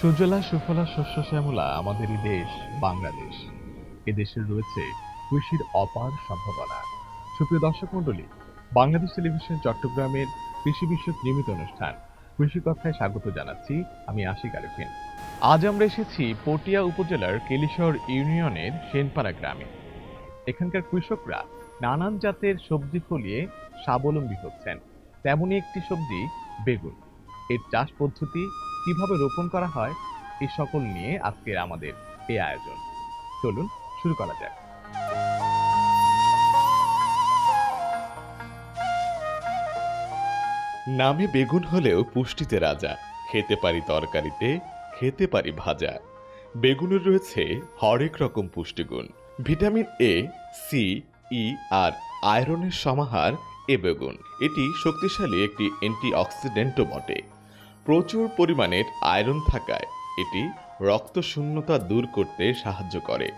সুজলা, সুফলা, শস্য শ্যামলা আমাদেরই দেশ, বাংলাদেশ। এদেশের রয়েছে কৃষির অপার সম্ভাবনা। সুপ্রিয় দর্শক মণ্ডলী, বাংলাদেশ টেলিভিশন চট্টগ্রামের কৃষি বিষয়ক নিয়মিত অনুষ্ঠান কৃষি কথায় স্বাগত জানাচ্ছি আমি আশিক আরিফিন। আজ আমরা এসেছি পটিয়া উপজেলার কেলিশর ইউনিয়নের সেনপাড়া গ্রামে। এখানকার কৃষকরা নানান জাতের সবজি ফলিয়ে স্বাবলম্বী হচ্ছেন। তেমনই একটি সবজি বেগুন। এর চাষ পদ্ধতি কীভাবে রোপণ করা হয় এই সকল নিয়ে আজকের আমাদের এই আয়োজন। চলুন, শুরু করা যাক। নামে বেগুন হলেও পুষ্টিতে রাজা, খেতে পারি তরকারিতে, খেতে পারি ভাজা। বেগুনের রয়েছে হরেক রকম পুষ্টিগুণ। ভিটামিন এ, সি, ই আর আয়রনের সমাহার এ বেগুন। এটি শক্তিশালী একটি অ্যান্টিঅক্সিডেন্টও বটে। প্রচুর পরিমাণের আয়রন থাকায় এটি রক্ত শূন্যতা দূর করতে সাহায্য করে।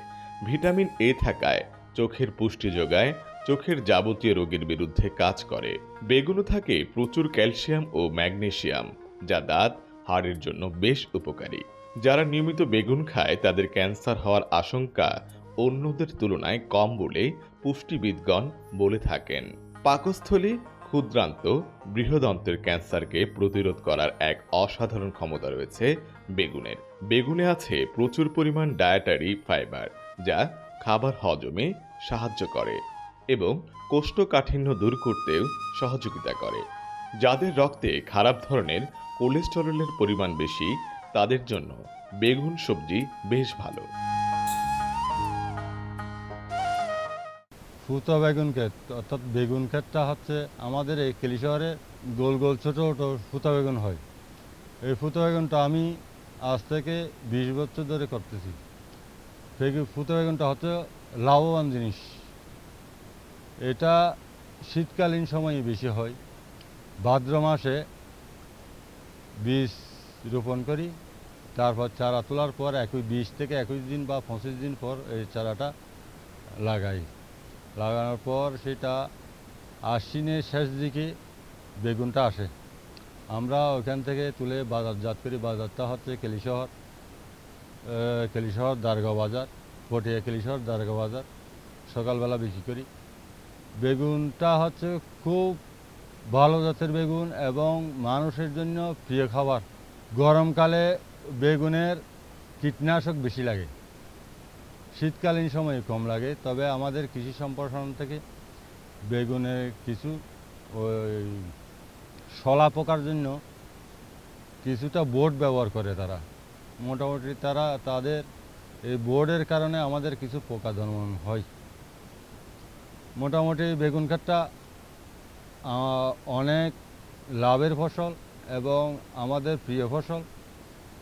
ভিটামিন এ থাকায় চোখের পুষ্টি যোগায়, চোখের যাবতীয় রোগের বিরুদ্ধে কাজ করে। বেগুনে থাকে প্রচুর ক্যালসিয়াম ও ম্যাগনেসিয়াম, যা দাঁত, হাড়ের জন্য বেশ উপকারী। যারা নিয়মিত বেগুন খায়, তাদের ক্যান্সার হওয়ার আশঙ্কা অন্যদের তুলনায় কম বলে পুষ্টিবিদগণ বলে থাকেন। পাকস্থলী ক্ষুদ্রান্ত বৃহদন্তের ক্যান্সারকে প্রতিরোধ করার এক অসাধারণ ক্ষমতা রয়েছে বেগুনের। বেগুনে আছে প্রচুর পরিমাণ ডায়েটারি ফাইবার যা খাবার হজমে সাহায্য করে এবং কোষ্ঠকাঠিন্য দূর করতেও সহযোগিতা করে। যাদের রক্তে খারাপ ধরনের কোলেস্টেরলের পরিমাণ বেশি, তাদের জন্য বেগুন সবজি বেশ ভালো। ফুতো বেগুন ক্ষেত, অর্থাৎ বেগুন ক্ষেতটা হচ্ছে আমাদের এই কেলি শহরে গোল গোল ছোটো ছোটো ফুতো বেগুন হয়। এই ফুতো বেগুনটা আমি আজ থেকে বিশ বছর ধরে করতেছি। ফুতো বেগুনটা হচ্ছে লাভবান জিনিস। এটা শীতকালীন সময়ে বেশি হয়। ভাদ্র মাসে বীজ রোপণ করি, তারপর চারা তোলার পর একই বিশ থেকে একুশ দিন বা পঁচিশ দিন পর এই চারাটা লাগাই। লাগানোর পর সেটা আশ্বিনের শেষ দিকে বেগুনটা আসে। আমরা ওখান থেকে তুলে বাজারজাত করি বাজারটা হচ্ছে কেলিশহর কেলিশহর, দারগাঁও বাজার, পটিয়া কেলিশহর, দারগাঁও বাজার, সকালবেলা বিক্রি করি। বেগুনটা হচ্ছে খুব ভালো জাতের বেগুন এবং মানুষের জন্য প্রিয় খাবার। গরমকালে বেগুনের কীটনাশক বেশি লাগে। শীতকালীন সময়ে কম লাগে তবে আমাদের কৃষি সম্প্রসারণ থেকে বেগুনের কিছু ওই শলা পোকার জন্য কিছুটা বোর্ড ব্যবহার করে তারা। মোটামুটি তারা তাদের এই বোর্ডের কারণে আমাদের কিছু পোকা দমন হয়। মোটামুটি বেগুন আহ, অনেক লাভের ফসল এবং আমাদের প্রিয় ফসল।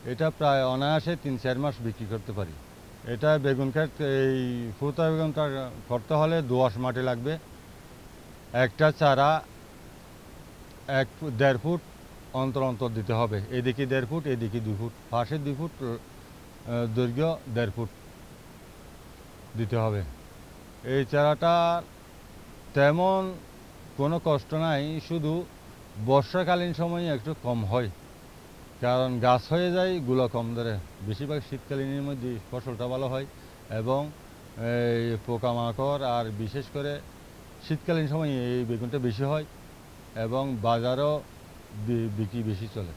এটা প্রায় অনায়াসে তিন চার মাস বিক্রি করতে পারি। এটা বেগুন ক্ষেত, এই ফুতা বেগুনটা করতে হলে দোআঁশ মাটি লাগবে। একটা চারা এক দেড় ফুট অন্তর অন্তর দিতে হবে। এদিকে দেড় ফুট, এদিকে দুই ফুট। পাশে দুই ফুট দৈর্ঘ্য দেড় ফুট দিতে হবে। এই চারাটা তেমন কোনো কষ্ট নাই, শুধু বর্ষাকালীন সময়ে একটু কম হয়। কারণ গাছ হয়ে যায়, গুলো কম ধরে। বেশিরভাগ শীতকালীনের মধ্যে ফসলটা ভালো হয় এবং, এই পোকামাকড় আর বিশেষ করে শীতকালীন সময় এই বেগুনটা বেশি হয় এবং বাজারও বিক্রি বেশি চলে।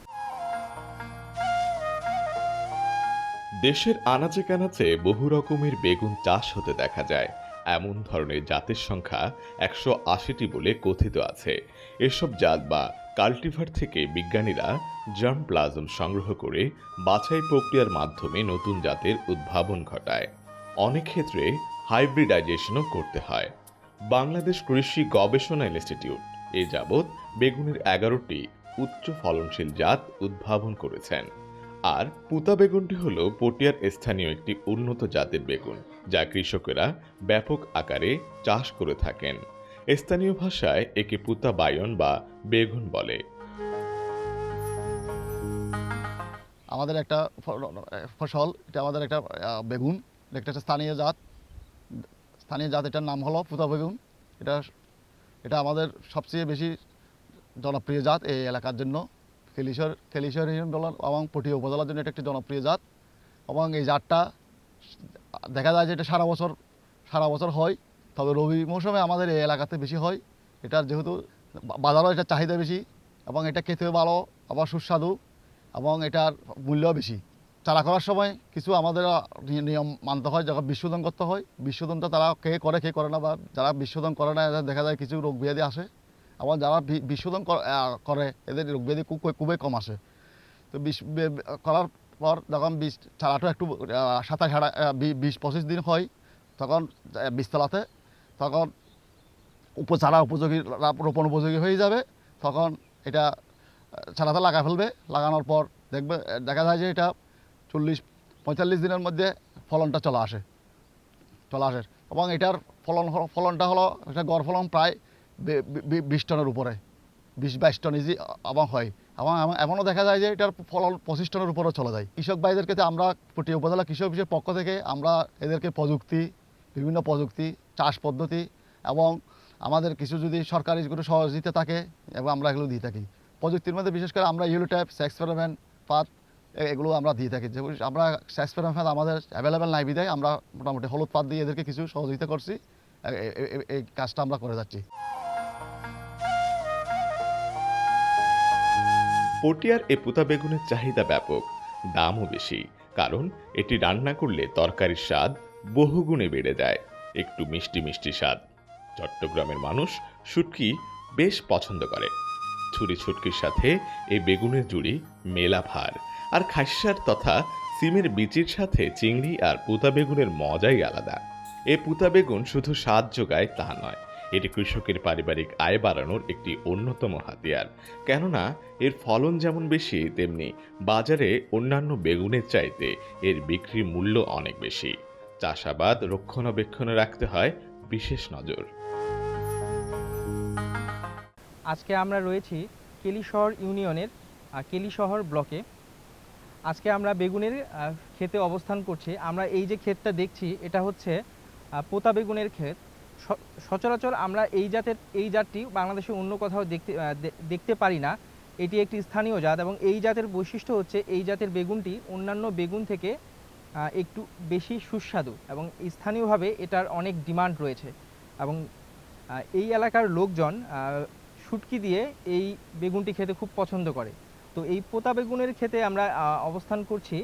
দেশের আনাচে কানাচে বহু রকমের বেগুন চাষ হতে দেখা যায়। এমন ধরনের জাতের সংখ্যা একশো আশিটি বলে কথিত আছে। এসব জাত বা কাল্টিভার থেকে বিজ্ঞানীরা জার্ম প্লাজম সংগ্রহ করে বাছাই প্রক্রিয়ার মাধ্যমে নতুন জাতের উদ্ভাবন ঘটায়। অনেক ক্ষেত্রে হাইব্রিডাইজেশনও করতে হয়। বাংলাদেশ কৃষি গবেষণা ইনস্টিটিউট এ যাবৎ বেগুনের এগারোটি উচ্চ ফলনশীল জাত উদ্ভাবন করেছেন। আর পুতা বেগুনটি হল পটিয়ার স্থানীয় একটি উন্নত জাতের বেগুন, যা কৃষকেরা ব্যাপক আকারে চাষ করে থাকেন। স্থানীয় ভাষায় একে পুতা বায়ন বা বেগুন বলে। আমাদের একটা ফসল, এটা আমাদের একটা বেগুন, এটা একটা স্থানীয় জাত। স্থানীয় জাত, এটার নাম হলো পুতা বেগুন। এটা এটা আমাদের সবচেয়ে বেশি জনপ্রিয় জাত এই এলাকার জন্য। কেলিশর ইউনিয়ন এবং পটিয়া উপজেলার জন্য এটা একটি জনপ্রিয় জাত। এবং এই জাতটা দেখা যায় যে এটা সারা বছর সারা বছর হয়। তবে রবি মৌসুমে আমাদের এই এলাকাতে বেশি হয়। এটার যেহেতু বাজারেও এটার চাহিদা বেশি এবং এটা খেতেও ভালো, আবার সুস্বাদু এবং এটার মূল্যও বেশি। চারা করার সময় কিছু আমাদের নিয়ম মানতে হয়, যখন বিশোধন করতে হয়, বিশোধনটা তারা কে করে কে করে না বা যারা বিশোধন করে না, এদের দেখা যায় কিছু রোগ ব্যাধি আসে এবং যারা বিশোধন করে, এদের রোগ ব্যাধি খুব, খুবই কম আসে। তো বিষ করার পর যখন বীজ চারাটা একটু সাতাশ বিশ পঁচিশ দিন হয়, তখন বীজতলাতে তখন উপচারা উপযোগী, রোপণ উপযোগী হয়ে যাবে। তখন এটা চারাতে লাগা ফেলবে। লাগানোর পর দেখবে, দেখা যায় যে এটা চল্লিশ, পঁয়তাল্লিশ দিনের মধ্যে ফলনটা চলে আসে। চলে আসে। এবং এটার ফলন ফলনটা হলো, এটা গড় ফলন প্রায় বিশ টনের উপরে। বিশ, বাইশ টন ইজি এবং হয়। এবং এমনও দেখা যায় যে এটার ফলন পঁচিশ টনের উপরেও চলে যায়। কৃষক ভাইদের ক্ষেত্রে আমরা পটিয়া উপজেলা কৃষক অফিসের পক্ষ থেকে আমরা এদেরকে প্রযুক্তি, বিভিন্ন প্রযুক্তি চাষ পদ্ধতি এবং আমাদের কিছু যদি সরকারি কোনো সহযোগিতা থাকে, এবং আমরা এগুলো দিয়ে থাকি। প্রযুক্তির মধ্যে বিশেষ করে আমরা ইউলো ট্যাপ পাত এগুলো আমরা দিয়ে থাকি। যে আমরা সেক্স ফেরোমেন আমাদের অ্যাভেলেবেল নাই বিদায় আমরা মোটামুটি হলুদ পাত দিয়ে এদেরকে কিছু সহযোগিতা করছি। এই কাজটা আমরা করে যাচ্ছি। পটিয়ার এ পুতা বেগুনের চাহিদা ব্যাপক, দামও বেশি। কারণ এটি রান্না করলে তরকারির স্বাদ বহুগুণে বেড়ে যায়। একটু মিষ্টি মিষ্টি স্বাদ। চট্টগ্রামের মানুষ শুটকি বেশ পছন্দ করে। ছুরি ছুটকির সাথে এই বেগুনের জুড়ি, মেলা ভার আর খাইসার তথা সিমের বিচির সাথে চিংড়ি আর পুতা বেগুনের মজাই আলাদা। এ পুতা বেগুন শুধু স্বাদ যোগায় তা নয়, এটি কৃষকের পারিবারিক আয় বাড়ানোর একটি অন্যতম হাতিয়ার। কেননা, এর ফলন যেমন বেশি, তেমনি বাজারে অন্যান্য বেগুনের চাইতে এর বিক্রি মূল্য অনেক বেশি। চাষাবাদ রক্ষণাবেক্ষণে রাখতে হয় বিশেষ নজর। আজকে আমরা রয়েছি কেলিশহর ইউনিয়নের কেলিশহর ব্লকে। আজকে আমরা বেগুনের ক্ষেতে অবস্থান করছি। আমরা এই যে ক্ষেতটা দেখছি, এটা হচ্ছে পোতা বেগুনের ক্ষেত। সচরাচর আমরা এই জাতের, এই জাতটি বাংলাদেশে অন্য কোথাও দেখতে দেখতে পারি না। এটি একটি স্থানীয় জাত এবং এই জাতের বৈশিষ্ট্য হচ্ছে এই জাতের বেগুনটি অন্যান্য বেগুন থেকে একটু বেশি সুস্বাদু এবং স্থানীয়ভাবে এটার অনেক ডিমান্ড রয়েছে। এবং এই এলাকার লোকজন শুটকি দিয়ে এই বেগুনটি খেতে খুব পছন্দ করে। তো এই পোতা বেগুনের খেতে আমরা অবস্থান করছি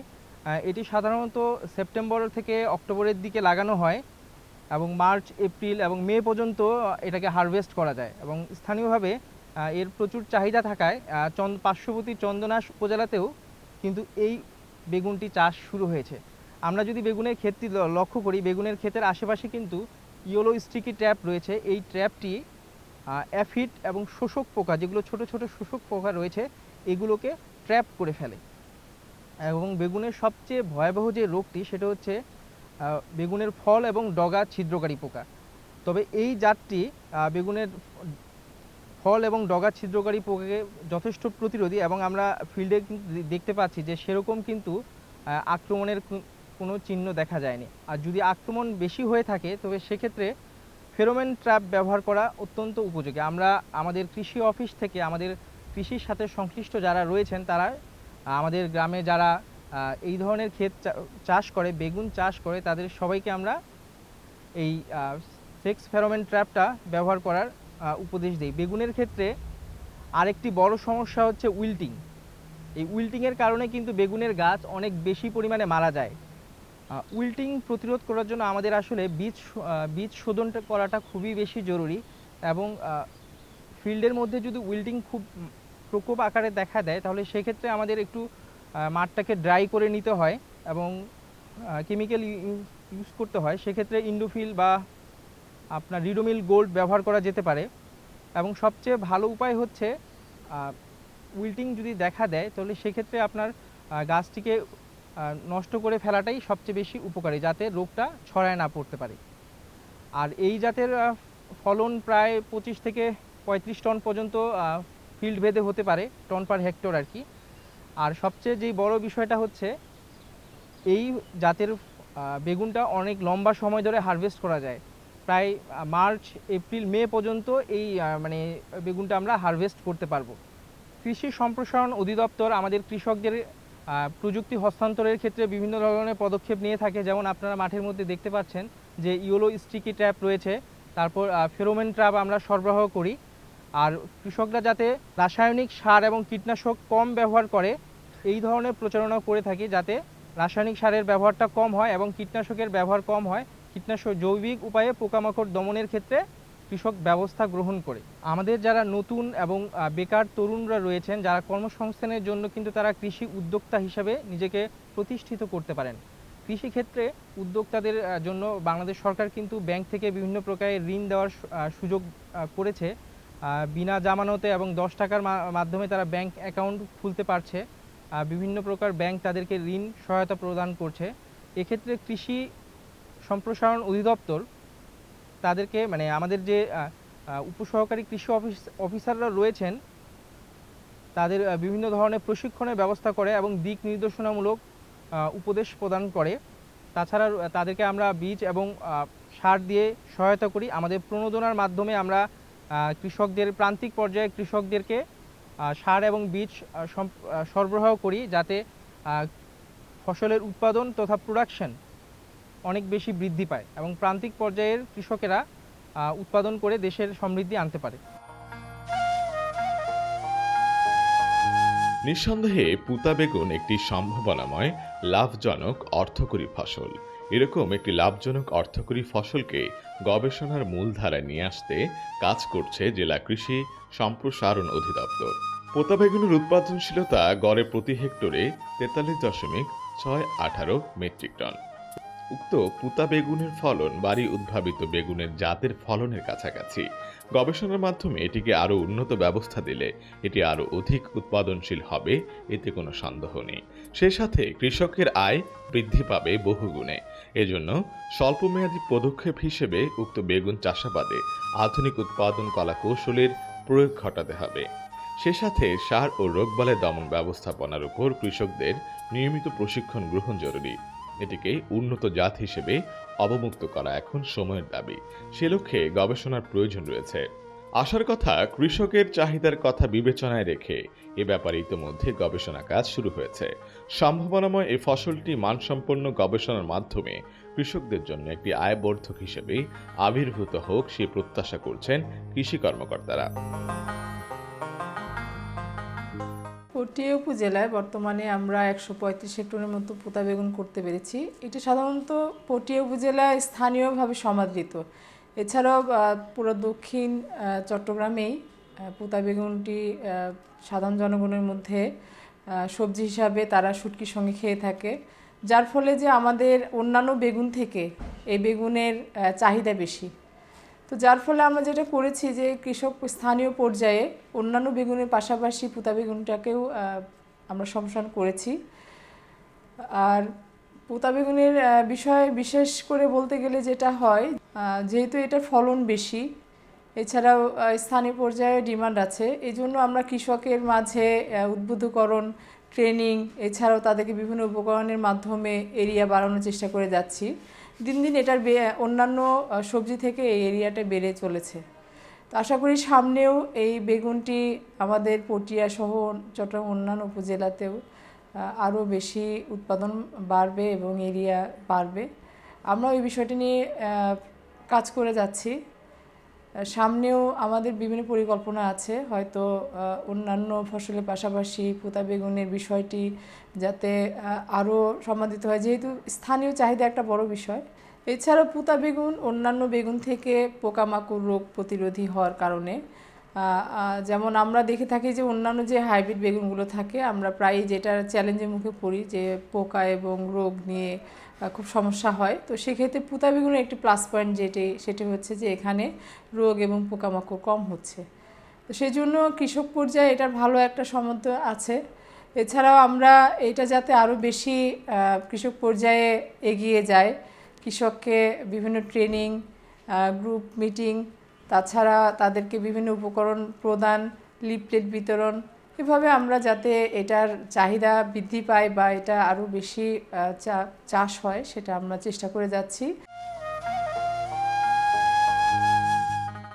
এটি সাধারণত সেপ্টেম্বর থেকে অক্টোবরের দিকে লাগানো হয় এবং মার্চ, এপ্রিল এবং মে পর্যন্ত এটাকে হারভেস্ট করা যায়। এবং স্থানীয়ভাবে এর প্রচুর চাহিদা থাকায় চন্দ পার্শ্ববর্তী চন্দনাশ উপজেলাতেও কিন্তু এই বেগুনটি চাষ শুরু হয়েছে। আমরা যদি বেগুনের ক্ষেতটি লক্ষ্য করি, বেগুনের ক্ষেতের আশেপাশে কিন্তু ইয়েলো স্টিকি ট্র্যাপ রয়েছে। এই ট্র্যাপটি অ্যাফিড এবং শোষক পোকা, যেগুলো ছোট ছোট শোষক পোকা রয়েছে, এগুলোকে ট্র্যাপ করে ফেলে। এবং বেগুনের সবচেয়ে ভয়াবহ যে রোগটি, সেটা হচ্ছে বেগুনের ফল এবং ডগা ছিদ্রকারী পোকা। তবে এই জাতটি বেগুনের ফল এবং ডগা ছিদ্রকারী পোকাকে যথেষ্ট প্রতিরোধী এবং আমরা ফিল্ডে দেখতে পাচ্ছি যে সেরকম কিন্তু আক্রমণের কোনো চিহ্ন দেখা যায়নি। আর যদি আক্রমণ বেশি হয়ে থাকে, তবে সেক্ষেত্রে ফেরোমেন ট্র্যাপ ব্যবহার করা অত্যন্ত উপযোগী। আমরা আমাদের কৃষি অফিস থেকে আমাদের কৃষির সাথে সংশ্লিষ্ট যারা রয়েছেন, তারা, আমাদের গ্রামে যারা এই ধরনের ক্ষেত চাষ করে, বেগুন চাষ করে, তাদের সবাইকে আমরা এই সেক্স ফেরোমেন ট্র্যাপটা ব্যবহার করার উপদেশ দিই। বেগুনের ক্ষেত্রে আরেকটি বড় সমস্যা হচ্ছে উইল্টিং। এই উইল্টিংয়ের কারণে কিন্তু বেগুনের গাছ অনেক বেশি পরিমাণে মারা যায়। উইল্টিং প্রতিরোধ করার জন্য আমাদের আসলে বীজ বীজ শোধন করাটা খুবই বেশি জরুরি এবং ফিল্ডের মধ্যে যদি উইল্টিং খুব প্রকোপ আকারে দেখা দেয়, তাহলে সেক্ষেত্রে আমাদের একটু মাঠটাকে ড্রাই করে নিতে হয় এবং কেমিক্যাল ইউজ করতে হয়। সেক্ষেত্রে ইন্ডোফিল বা আপনার রিডোমিল গোল্ড ব্যবহার করা যেতে পারে। এবং সবচেয়ে ভালো উপায় হচ্ছে উইল্টিং যদি দেখা দেয়, তাহলে সেক্ষেত্রে আপনার গাছটিকে নষ্ট করে ফেলাটাই সবচেয়ে বেশি উপকারী, যাতে রোগটা ছড়ায় না পড়তে পারে। আর এই জাতের ফলন প্রায় পঁচিশ থেকে পঁয়ত্রিশ টন পর্যন্ত ফিল্ড ভেদে হতে পারে, টন পার হেক্টর আর কি। আর সবচেয়ে যেই বড় বিষয়টা হচ্ছে, এই জাতের বেগুনটা অনেক লম্বা সময় ধরে হারভেস্ট করা যায়। প্রায় মার্চ, এপ্রিল, মে পর্যন্ত এই মানে বেগুনটা আমরা হারভেস্ট করতে পারব। কৃষি সম্প্রসারণ অধিদপ্তর আমাদের কৃষকদের প্রযুক্তি হস্তান্তরের ক্ষেত্রে বিভিন্ন ধরনের পদক্ষেপ নিয়ে থাকে। যেমন আপনারা মাঠের মধ্যে দেখতে পাচ্ছেন যে ইয়োলো স্টিকি ট্র্যাপ রয়েছে। তারপর ফেরোমেন ট্র্যাপ আমরা সরবরাহ করি। আর কৃষকরা যাতে রাসায়নিক সার এবং কীটনাশক কম ব্যবহার করে, এই ধরনের প্রচারণা করে থাকি যাতে রাসায়নিক সারের ব্যবহারটা কম হয় এবং কীটনাশকের ব্যবহার কম হয়। কীটনাশক জৈবিক উপায়ে পোকামাকড় দমনের ক্ষেত্রে কৃষক ব্যবস্থা গ্রহণ করে। আমাদের যারা নতুন এবং বেকার তরুণরা রয়েছেন, যারা কর্মসংস্থানের জন্য কিন্তু তারা কৃষি উদ্যোক্তা হিসাবে নিজেকে প্রতিষ্ঠিত করতে পারেন। কৃষিক্ষেত্রে উদ্যোক্তাদের জন্য বাংলাদেশ সরকার কিন্তু ব্যাংক থেকে বিভিন্ন প্রকারের ঋণ দেওয়ার সুযোগ করেছে। বিনা জামানতে এবং দশ টাকার মাধ্যমে তারা ব্যাংক অ্যাকাউন্ট খুলতে পারছে। বিভিন্ন প্রকার ব্যাংক তাদেরকে ঋণ সহায়তা প্রদান করছে। এক্ষেত্রে কৃষি সম্প্রসারণ অধিদপ্তর তাদেরকে মানে আমাদের যে উপসহকারী কৃষি অফিস, অফিসাররা রয়েছেন, তাদের বিভিন্ন ধরনের প্রশিক্ষণের ব্যবস্থা করে এবং দিক নির্দেশনামূলক উপদেশ প্রদান করে। তাছাড়া, তাদেরকে আমরা বীজ এবং সার দিয়ে সহায়তা করি। আমাদের প্রণোদনার মাধ্যমে আমরা কৃষকদের, প্রান্তিক পর্যায়ে কৃষকদেরকে সার এবং বীজ সরবরাহ করি যাতে ফসলের উৎপাদন তথা প্রোডাকশন অনেক বেশি বৃদ্ধি পায় এবং প্রান্তিক পর্যায়ের কৃষকেরা উৎপাদন করে দেশের সমৃদ্ধি আনতে পারে। নিঃসন্দেহে পুতা বেগুন একটি সম্ভাবনাময়, লাভজনক, অর্থকরী ফসল। এরকম একটি লাভজনক, অর্থকরী ফসলকে গবেষণার মূলধারায় নিয়ে আসতে কাজ করছে জেলা কৃষি সম্প্রসারণ অধিদপ্তর। পোতা বেগুনের উৎপাদনশীলতা গড়ে প্রতি হেক্টরে তেতাল্লিশ দশমিক ছয় আঠারো মেট্রিক টন। উক্ত পুতা বেগুনের ফলন বাড়ি উদ্ভাবিত বেগুনের জাতের ফলনের কাছাকাছি। গবেষণার মাধ্যমে এটিকে আরও উন্নত ব্যবস্থা দিলে এটি আরও অধিক উৎপাদনশীল হবে, এতে কোনো সন্দেহ নেই। সে সাথে কৃষকের আয় বৃদ্ধি পাবে বহুগুণে। এজন্য স্বল্পমেয়াদী পদক্ষেপ হিসেবে উক্ত বেগুন চাষাবাদে আধুনিক উৎপাদন কলা কৌশলের প্রয়োগ ঘটাতে হবে। সে সাথে সার ও রোগবালাই দমন ব্যবস্থাপনার উপর কৃষকদের নিয়মিত প্রশিক্ষণ গ্রহণ জরুরি। এটিকে উন্নত জাত হিসেবে অবমুক্ত করা এখন সময়ের দাবি। সে লক্ষ্যে গবেষণার প্রয়োজন রয়েছে। আসার কথা কৃষকের চাহিদার কথা বিবেচনায় রেখে এ ব্যাপারে ইতোমধ্যে গবেষণা কাজ শুরু হয়েছে। সম্ভাবনাময় এই ফসলটি মানসম্পন্ন গবেষণার মাধ্যমে কৃষকদের জন্য একটি আয়বর্ধক হিসেবে আবির্ভূত হোক সে প্রত্যাশা করছেন কৃষি কর্মকর্তারা। পটিয়া উপজেলায় বর্তমানে আমরা একশো পঁয়ত্রিশ হেক্টরের মতো পোতা বেগুন করতে পেরেছি। এটি সাধারণত পটিয়া উপজেলায় স্থানীয়ভাবে সমাদৃত। এছাড়াও পুরো দক্ষিণ চট্টগ্রামেই পোতা বেগুনটি সাধারণ জনগণের মধ্যে সবজি হিসাবে তারা শুটকির সঙ্গে খেয়ে থাকে। যার ফলে যে আমাদের অন্যান্য বেগুন থেকে এই বেগুনের চাহিদা বেশি। তো যার ফলে আমরা যেটা করেছি যে কৃষক স্থানীয় পর্যায়ে অন্যান্য বেগুনের পাশাপাশি পুতা বেগুনটাকেও আমরা সম্প্রসারণ করেছি। আর পুতা বেগুনের বিষয়ে বিশেষ করে বলতে গেলে যেটা হয় যেহেতু এটার ফলন বেশি, এছাড়াও স্থানীয় পর্যায়ে ডিমান্ড আছে এই জন্য আমরা কৃষকের মাঝে উদ্বুদ্ধকরণ, ট্রেনিং, এছাড়াও তাদেরকে বিভিন্ন উপকরণের মাধ্যমে এরিয়া বাড়ানোর চেষ্টা করে যাচ্ছি। দিন দিন এটার অন্যান্য সবজি থেকে এই এরিয়াটা বেড়ে চলেছে। তো আশা করি সামনেও এই বেগুনটি আমাদের পটিয়া সহ চট্টগ্রাম অন্যান্য উপজেলাতেও আরও বেশি উৎপাদন বাড়বে এবং এরিয়া বাড়বে। আমরা ওই বিষয়টি নিয়ে কাজ করে যাচ্ছি। সামনেও আমাদের বিভিন্ন পরিকল্পনা আছে। হয়তো অন্যান্য ফসলের পাশাপাশি পোতা বেগুনের বিষয়টি যাতে আরও সমাদিত হয়। যেহেতু স্থানীয় চাহিদা একটা বড় বিষয়। এছাড়াও পুতা বেগুন, অন্যান্য বেগুন থেকে পোকামাকড় রোগ প্রতিরোধী হওয়ার কারণে যেমন আমরা দেখে থাকি যে, অন্যান্য যে হাইব্রিড বেগুনগুলো থাকে, আমরা প্রায়ই যেটা চ্যালেঞ্জের মুখে পড়ি যে, পোকা এবং রোগ নিয়ে খুব সমস্যা হয়। তো সেক্ষেত্রে পুতা বেগুনের একটি প্লাস পয়েন্ট যেটি, সেটি হচ্ছে যে এখানে রোগ এবং পোকামাকড় কম হচ্ছে। তো সেই জন্য কৃষক পর্যায়ে এটার ভালো একটা সম্বন্ধ আছে। এছাড়াও আমরা এটা যাতে আরও বেশি কৃষক পর্যায়ে এগিয়ে যায়, কৃষককে বিভিন্ন ট্রেনিং গ্রুপ মিটিং তাছাড়া তাদেরকে বিভিন্ন উপকরণ প্রদান লিপলেট বিতরণ এভাবে আমরা যাতে এটার চাহিদা বৃদ্ধি পায় বা এটা আরও বেশি চাষ হয়, সেটা আমরা চেষ্টা করে যাচ্ছি।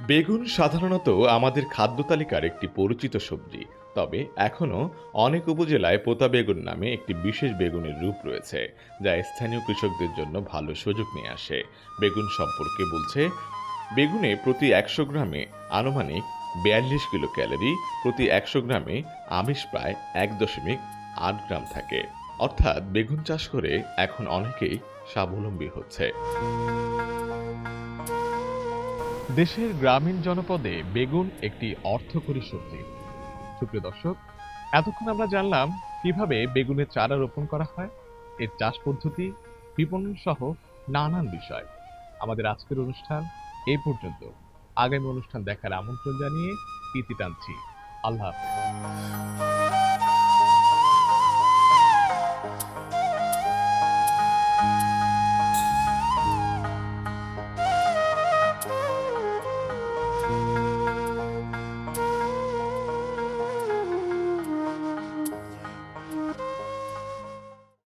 বেগুন সাধারণত আমাদের খাদ্য তালিকার একটি পরিচিত সবজি, তবে এখনও অনেক উপজেলায় পোতা বেগুন নামে একটি বিশেষ বেগুনের রূপ রয়েছে, যা স্থানীয় কৃষকদের জন্য ভালো সুযোগ নিয়ে আসে। বেগুন সম্পর্কে বলছে, বেগুনে প্রতি একশো গ্রামে আনুমানিক বিয়াল্লিশ কিলো ক্যালোরি প্রতি একশো গ্রামে আমিষ প্রায় এক দশমিক আট গ্রাম থাকে। অর্থাৎ বেগুন চাষ করে এখন অনেকেই স্বাবলম্বী হচ্ছে। দেশের গ্রামীণ জনপদে বেগুন একটি অর্থকরী সবজি। সুপ্রিয় দর্শক, এতক্ষণ আমরা জানলাম কীভাবে বেগুনের চারা রোপণ করা হয়, এর চাষ পদ্ধতি, বিপণন সহ নানান বিষয়। আমাদের আজকের অনুষ্ঠান এই পর্যন্ত। আগামী অনুষ্ঠান দেখার আমন্ত্রণ জানিয়ে প্রীতি টানছি। আল্লাহ হাফেজ।